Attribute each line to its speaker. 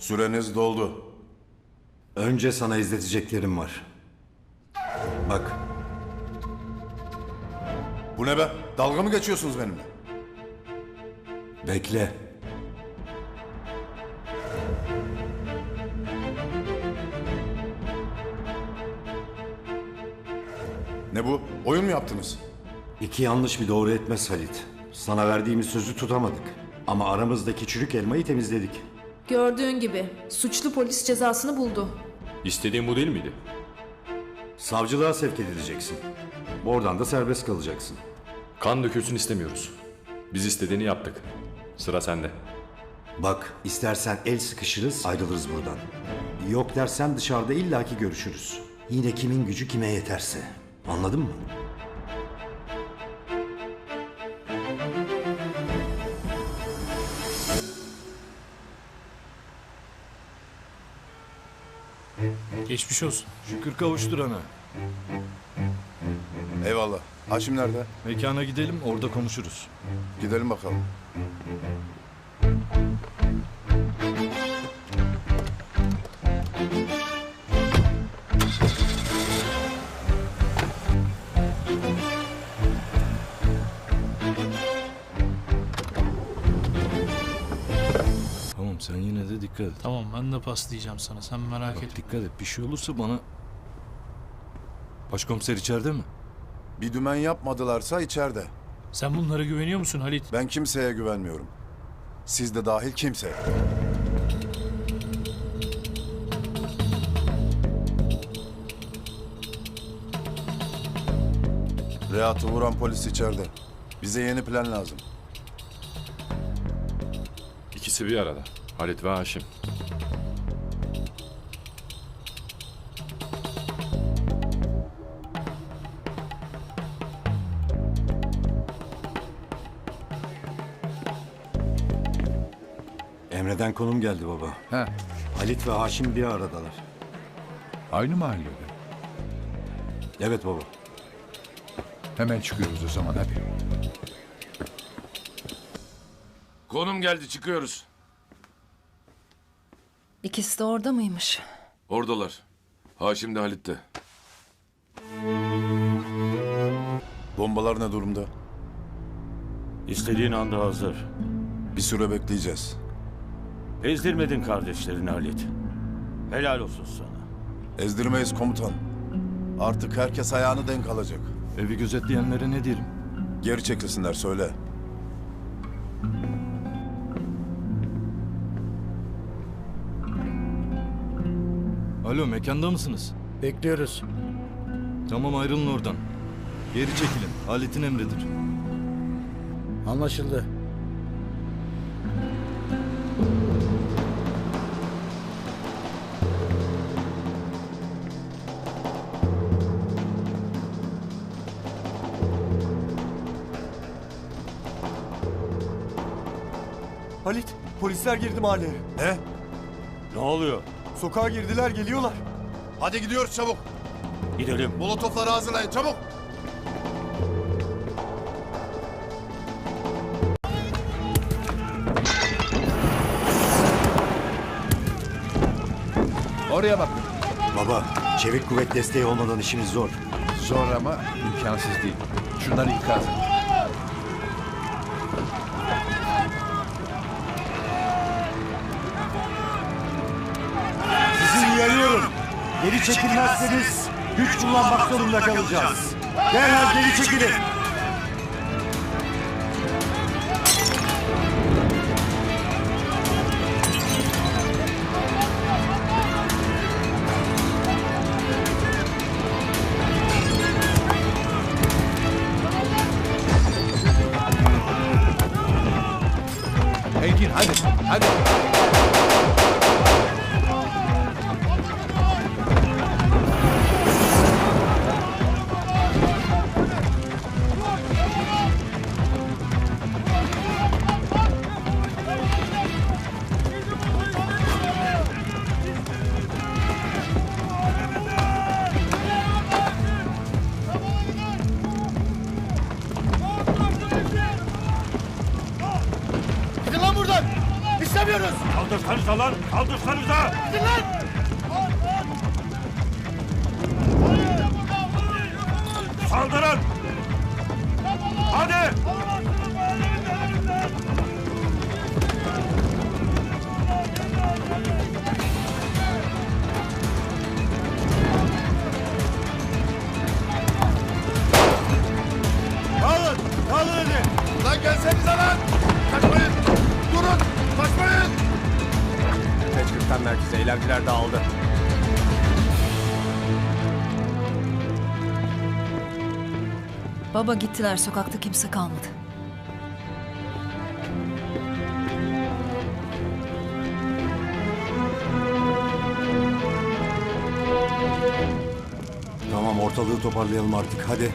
Speaker 1: Süreniz doldu.
Speaker 2: Önce sana izleteceklerim var. Bak,
Speaker 1: Bu ne be? Dalga mı geçiyorsunuz benimle?
Speaker 2: bekle.
Speaker 1: Ne bu? Oyun mu yaptınız?
Speaker 2: İki yanlış bir doğru etmez Halit. Sana verdiğimiz sözü tutamadık. Ama aramızdaki çürük elmayı temizledik.
Speaker 3: Gördüğün gibi suçlu polis cezasını buldu.
Speaker 4: İstediğin bu değil miydi?
Speaker 2: Savcılığa sevk edileceksin. Oradan da serbest kalacaksın.
Speaker 4: Kan dökülsün istemiyoruz. Biz istediğini yaptık. Sıra sende.
Speaker 2: Bak, istersen el sıkışırız, ayrılırız buradan. Yok dersen dışarıda illaki görüşürüz. Yine kimin gücü kime yeterse. Anladın mı?
Speaker 5: Geçmiş olsun.
Speaker 6: Şükür kavuşturana.
Speaker 1: Eyvallah. Haşim nerede?
Speaker 6: Mekana gidelim orada konuşuruz.
Speaker 1: Gidelim bakalım.
Speaker 6: Tamam sen yine de dikkat et.
Speaker 5: Tamam ben de paslayacağım sana sen merak
Speaker 6: Bak
Speaker 5: etme.
Speaker 6: dikkat et bir şey olursa bana... Başkomiser içeride mi?
Speaker 1: Bir dümen yapmadılarsa içeride.
Speaker 5: Sen bunlara güveniyor musun Halit?
Speaker 1: Ben kimseye güvenmiyorum. Siz de dahil kimseye. Rehat'ı vuran polis içeride. Bize yeni plan lazım.
Speaker 4: İkisi bir arada. Halit ve Haşim.
Speaker 2: Emre'den konum geldi baba.
Speaker 7: He,
Speaker 2: Halit ve Haşim bir aradalar.
Speaker 7: aynı mahallede.
Speaker 2: Evet baba.
Speaker 7: Hemen çıkıyoruz o zaman hadi.
Speaker 8: Konum geldi çıkıyoruz.
Speaker 3: İkisi de orada mıymış?
Speaker 8: Oradalar. Haşim de Halit'te.
Speaker 1: Bombalar ne durumda?
Speaker 9: İstediğin anda hazır.
Speaker 1: Bir süre bekleyeceğiz.
Speaker 9: Ezdirmedin kardeşlerini Halit. Helal olsun sana.
Speaker 1: Ezdirmeyiz komutan. Artık herkes ayağını denk alacak.
Speaker 6: Evi gözetleyenlere ne diyelim?
Speaker 1: Geri çekilsinler söyle.
Speaker 6: Alo mekanda mısınız?
Speaker 10: Bekliyoruz.
Speaker 6: Tamam ayrılın oradan. Geri çekilin. Halit'in emridir.
Speaker 10: Anlaşıldı.
Speaker 11: Halit, polisler girdi mahalleye.
Speaker 1: Ne?
Speaker 9: Ne oluyor?
Speaker 11: Sokağa girdiler, geliyorlar.
Speaker 1: Hadi gidiyoruz çabuk.
Speaker 9: Gidelim.
Speaker 1: Molotofları hazırlayın çabuk.
Speaker 7: Oraya bak.
Speaker 2: Baba, çevik kuvvet desteği olmadan işimiz zor.
Speaker 7: Zor ama imkansız değil. Şunları ikaz et.
Speaker 2: Geri çekilmezseniz güç kullanmak zorunda kalacağız. Derhal geri çekilin.
Speaker 7: Engin hadi. Hadi.
Speaker 9: yapıyoruz? Kaldırsanıza
Speaker 1: lan! Kaldırsanıza! Dinlen!
Speaker 11: Teçhirten merkezi eylemciler dağıldı.
Speaker 10: Baba gittiler sokakta kimse kalmadı.
Speaker 2: Tamam ortalığı toparlayalım artık hadi.